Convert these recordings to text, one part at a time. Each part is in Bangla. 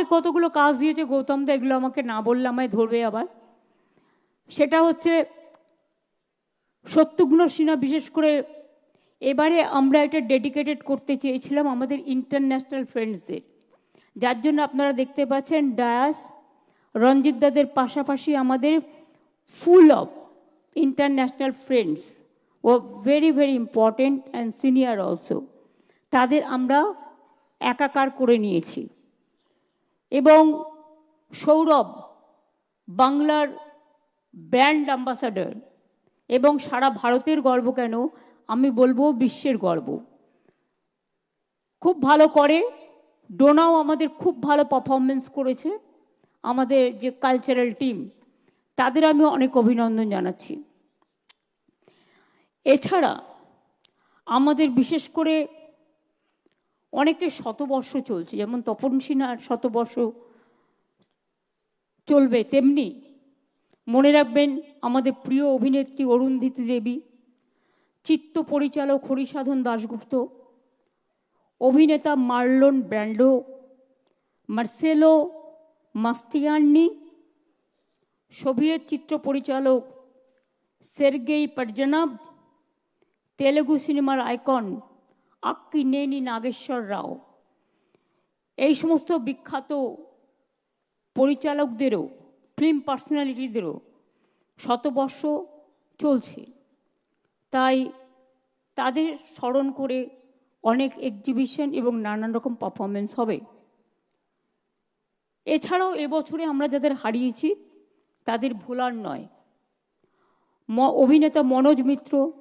আমাকে কতগুলো কাজ দিয়েছে গৌতম দা, এগুলো আমাকে না বললে আমায় ধরবে আবার। সেটা হচ্ছে সত্যগুণ সিনহা বিশেষ করে এবারে আমরা এটা ডেডিকেটেড করতে চেয়েছিলাম আমাদের ইন্টারন্যাশনাল ফ্রেন্ডসদের যার জন্য আপনারা দেখতে পাচ্ছেন ডায়াস, রঞ্জিত দাদের পাশাপাশি আমাদের full of international friends O very very important and senior also তাদের আমরা একাকার করে নিয়েছি। এবং সৌরভ, বাংলার ব্র্যান্ড অ্যাম্বাসাডার, এবং সারা ভারতের গর্ব কেন? আমি বলব বিশ্বের গর্ব। খুব ভালো করে ডোনাও আমাদের খুব ভালো পারফরমেন্স করেছে, আমাদের যে কালচারাল টিম তাদের আমি অনেক অভিনন্দন জানাচ্ছি। এছাড়া আমাদের বিশেষ করে অনেকের শতবর্ষ চলছে, যেমন তপন সিনহার শতবর্ষ চলবে তেমনি। মনে রাখবেন, আমাদের প্রিয় অভিনেত্রী অরুন্ধতী দেবী, চিত্ত পরিচালক হরিসাধন দাশগুপ্ত, অভিনেতা Marlon Brando, Marcello Mastroianni Soviet চিত্র পরিচালক সের্গেই পটজনাব, তেলেগু সিনেমার আইকন আক্কিনেনি নাগেশ্বর রাও। এই সমস্ত বিখ্যাত পরিচালকদেরও ফিল্ম পার্সোনালিটিদেরও শতবর্ষ চলছে। তাই তাদের স্মরণ করে অনেক এক্সিবিশন এবং নানান রকম পারফরমেন্স হবে। এছাড়াও এবছরে আমরা যাদের হারিয়েছি, তাদের ভোলার নয়। অভিনেতা মনোজ মিত্র,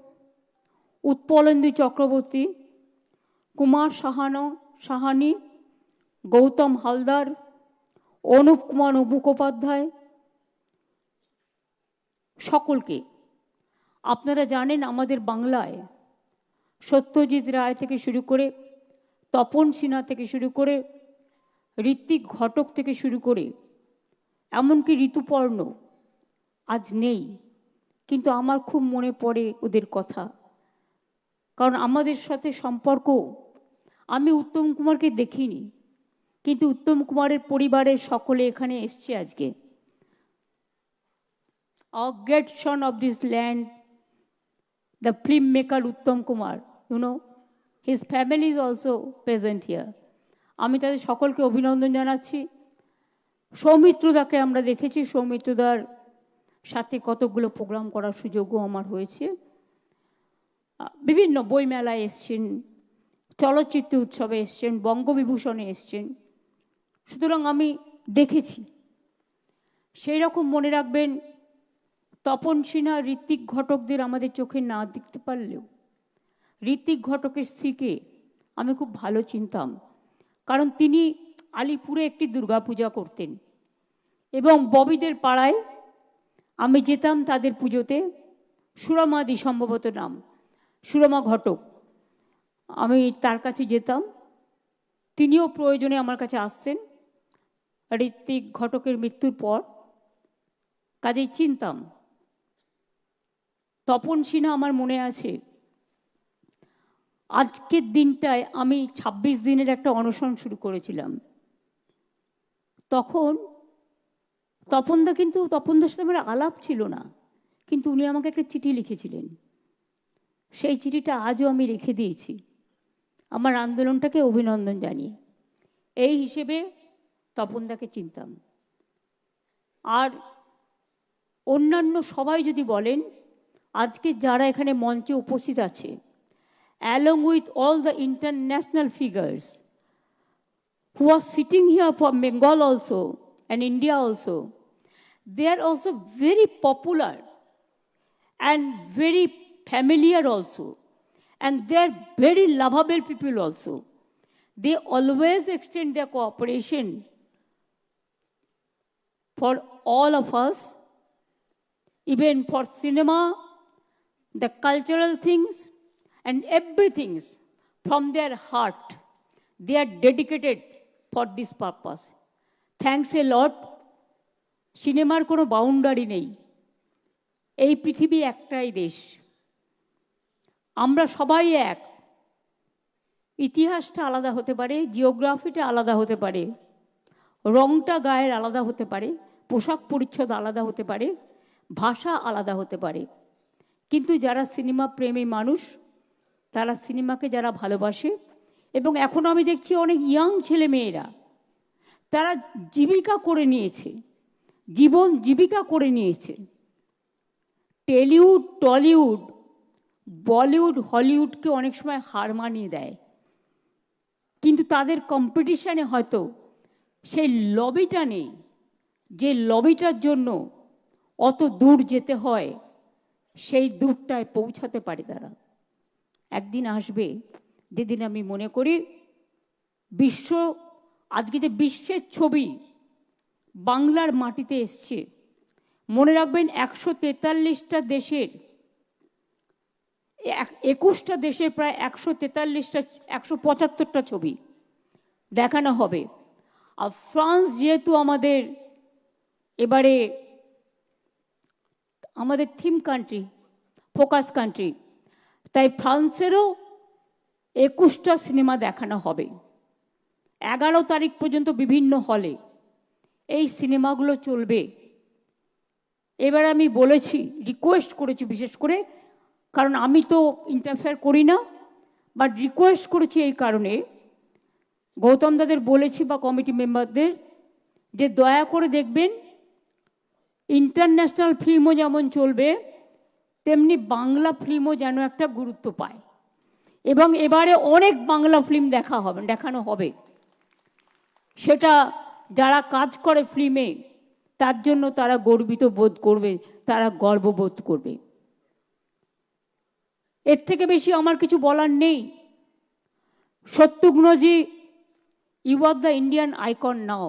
উৎপলেন্দু চক্রবর্তী কুমার সাহানো, সাহানি, গৌতম হালদার, অনুপ কুমার মুখোপাধ্যায়, সকলকে। আপনারা জানেন আমাদের বাংলায় সত্যজিৎ রায় থেকে শুরু করে তপন সিনহা থেকে শুরু করে ঋত্বিক ঘটক থেকে শুরু করে এমনকি ঋতুপর্ণ আজ নেই। কিন্তু আমার খুব মনে পড়ে ওদের কথা। কারণ আমাদের সাথে সম্পর্ক আমি উত্তম কুমারকে দেখিনি কিন্তু উত্তম কুমারের পরিবারের সকলে এখানে এসছে আজকে a great son of this land, the filmmaker Uttam Kumar. You his family is also present here. আমি তাদের সকলকে অভিনন্দন জানাচ্ছি সৌমিত্রদাকে আমরা দেখেছি সৌমিত্রদার সাথে কতগুলো প্রোগ্রাম করার সুযোগও আমার হয়েছে বিভিন্ন বইমেলায় এসছেন চলচ্চিত্র উৎসবে এসছেন, বঙ্গবিভূষণে এসছেন। সুতরাং আমি দেখেছি। সেই রকম মনে রাখবেন, তপন সিনহা ঋত্বিক ঘটকদের আমাদের চোখে না দেখতে পারলেও, ঋত্বিক ঘটকের স্ত্রীকে আমি খুব ভালো চিনতাম। কারণ তিনি আলিপুরে একটি দুর্গাপূজা করতেন। এবং ববিদের পাড়ায় আমি যেতাম তাদের পুজোতে সুরমাদি সম্ভবত নাম, সুরমা ঘটক। আমি তার কাছে যেতাম। তিনিও প্রয়োজনে আমার কাছে আসতেন ঋত্বিক ঘটকের মৃত্যুর পর। কাজেই চিনতাম। তপন সিনহা আমার মনে আছে, আজকের দিনটায় আমি ২৬ দিনের একটা অনশন শুরু করেছিলাম। তখন তপনদা কিন্তু, তপনদার সাথে আমার আলাপ ছিল না, কিন্তু উনি আমাকে একটা চিঠি লিখেছিলেন। সেই চিঠিটা আজও আমি রেখে দিয়েছি। আমার আন্দোলনটাকে অভিনন্দন জানিয়ে এই হিসেবে তপনদাকে চিনতাম আর অন্যান্য সবাই যদি বলেন আজকে যারা এখানে মঞ্চে উপস্থিত আছে along with all the international figures who are sitting here from Bengal also and India also, they are also very popular and very familiar also. And they are very lovable people also. They always extend their cooperation for all of us, even for cinema, the cultural things, and everything from their heart. They are dedicated for this purpose. Thanks a lot সিনেমার কোনো বাউন্ডারি নেই এই পৃথিবী একটাই দেশ আমরা সবাই এক। ইতিহাসটা আলাদা হতে পারে, জিওগ্রাফিটা আলাদা হতে পারে, রংটা গায়ের আলাদা হতে পারে, পোশাক পরিচ্ছদ আলাদা হতে পারে, ভাষা আলাদা হতে পারে। কিন্তু যারা সিনেমা প্রেমী মানুষ, তারা সিনেমাকে যারা ভালোবাসে, এবং এখন আমি দেখছি অনেক ইয়াং ছেলে মেয়েরা, তারা জীবিকা করে নিয়েছে, জীবন জীবিকা করে নিয়েছে। টেলিউড, টলিউড বলিউড, হলিউডকে অনেক সময় হার মানিয়ে দেয়। কিন্তু তাদের কম্পিটিশানে হয়তো সেই লবিটা নেই, যে লবিটার জন্য অত দূর যেতে হয়, সেই দূরটায় পৌঁছাতে পারে তারা। একদিন আসবে, যেদিন আমি মনে করি বিশ্ব, আজকে যে বিশ্বের ছবি বাংলার মাটিতে এসছে, মনে রাখবেন একশো তেতাল্লিশটা দেশের একুশটা দেশের প্রায় একশো তেতাল্লিশটা, একশো পঁচাত্তরটা ছবি দেখানো হবে। আর ফ্রান্স যেহেতু আমাদের এবারে আমাদের থিম কান্ট্রি, ফোকাস কান্ট্রি, তাই ফ্রান্সেরও একুশটা সিনেমা দেখানো হবে। এগারো তারিখ পর্যন্ত বিভিন্ন হলে এই সিনেমাগুলো চলবে। এবার আমি বলেছি রিকোয়েস্ট করেছি বিশেষ করে কারণ আমি তো ইন্টারফেয়ার করি না বাট রিকোয়েস্ট করেছি এই কারণে। গৌতম দাদের বলেছি বা কমিটি মেম্বারদের যে দয়া করে দেখবেন ইন্টারন্যাশনাল ফিল্মও যেমন চলবে, তেমনি বাংলা ফিল্মও যেন একটা গুরুত্ব পায়। এবং এবারে অনেক বাংলা ফিল্ম দেখা হবে, দেখানো হবে। সেটা যারা কাজ করে ফিল্মে তার জন্য তারা গর্বিত বোধ করবে, তারা গর্ববোধ করবে। এর থেকে বেশি আমার কিছু বলার নেই সত্যগ্নজি you are the Indian icon now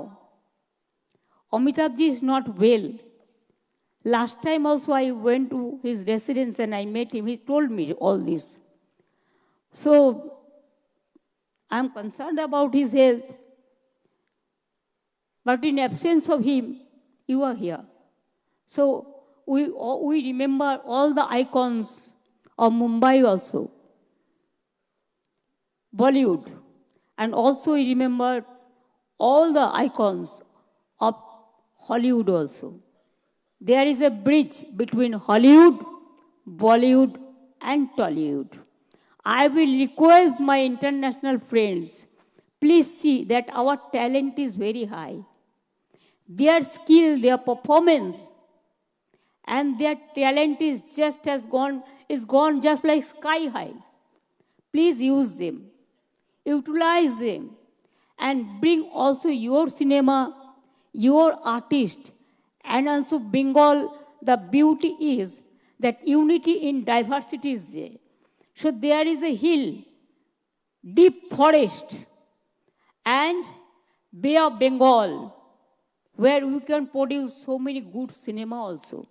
Amitabh ji is not well Last time also I went to his residence and I met him. He told me all this. So I'm concerned about his health. But in absence of him, you are here. So we, we remember all the icons of Mumbai also, Bollywood, and also remember all the icons of Hollywood also. There is a bridge between Hollywood, Bollywood, and Tollywood. I will request my international friends, please see that our talent is very high. Their skill, their performance, and their talent is just as gone, is gone just like sky high. Please use them, utilize them, and bring also your cinema, your artist, and also Bengal, the beauty is that unity in diversity is there. So there is a hill, deep forest, and Bay of Bengal, where we can produce so many good cinema also.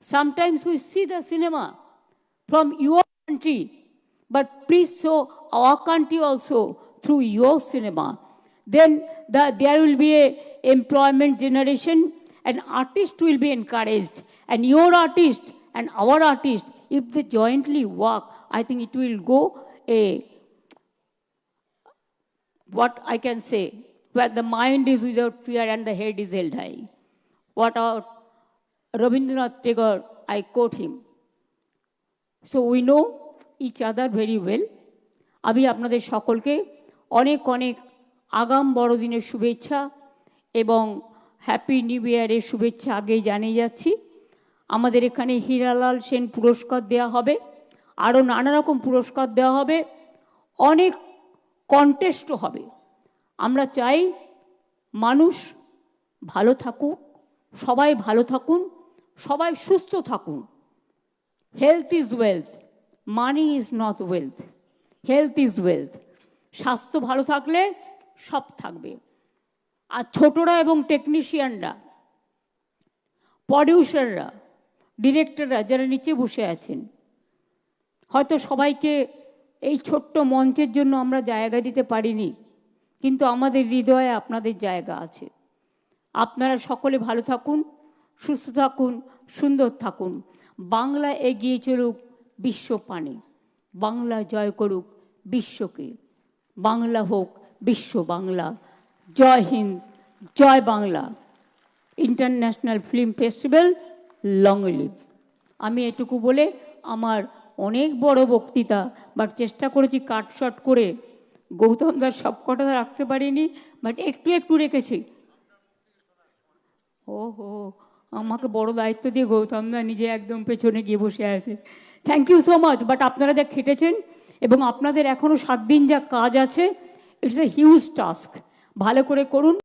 Sometimes we see the cinema from your country, but please show our country also through your cinema. Then the, there will be a employment generation and artist will be encouraged. And your artist and our artist, if they jointly work, I think it will go a what I can say, where the mind is without fear and the head is held high. What our Rabindranath Tagore, I quote him. So we know each other very well আমি আপনাদের সকলকে অনেক অনেক আগাম বড়দিনের শুভেচ্ছা এবং হ্যাপি নিউ ইয়ারের শুভেচ্ছা আগেই জানিয়ে যাচ্ছি। আমাদের এখানে হীরালাল সেন পুরস্কার দেওয়া হবে। আরও নানা রকম পুরস্কার দেওয়া হবে। অনেক কন্টেস্টও হবে। আমরা চাই মানুষ ভালো থাকুক, সবাই ভালো থাকুন, সবাই সুস্থ থাকুন। Health is wealth money is not wealth health is wealth স্বাস্থ্য ভালো থাকলে সব থাকবে। আর ছোটরা এবং টেকনিশিয়ানরা প্রডিউসাররা ডিরেক্টররা যারা নিচে বসে আছেন, হয়তো সবাইকে এই ছোট্ট মঞ্চের জন্য আমরা জায়গা দিতে পারিনি, কিন্তু আমাদের হৃদয়ে আপনাদের জায়গা আছে। আপনারা সকলে ভালো থাকুন, সুস্থ থাকুন, সুন্দর থাকুন। বাংলা এগিয়ে চলুক বিশ্ব পানে, বাংলা জয় করুক বিশ্বকে। বাংলা হোক বিশ্ব বাংলা। জয় হিন্দ, জয় Bangla. International film festival long live আমি এটুকু বলে আমার অনেক বড় বক্তৃতা বাট চেষ্টা করেছি কাট শট করে। গৌতম দাস সব কটা রাখতে পারিনি বাট একটু একটু রেখেছি। ও হো আমাকে বড় দায়িত্ব দিয়ে গৌতম দা নিজে একদম পেছনে গিয়ে বসে আছে। Thank you so much but আপনারা যা খেটেছেন এবং আপনাদের এখনও সাত দিন যা কাজ আছে ইটস এ হিউজ টাস্ক ভালো করে করুন।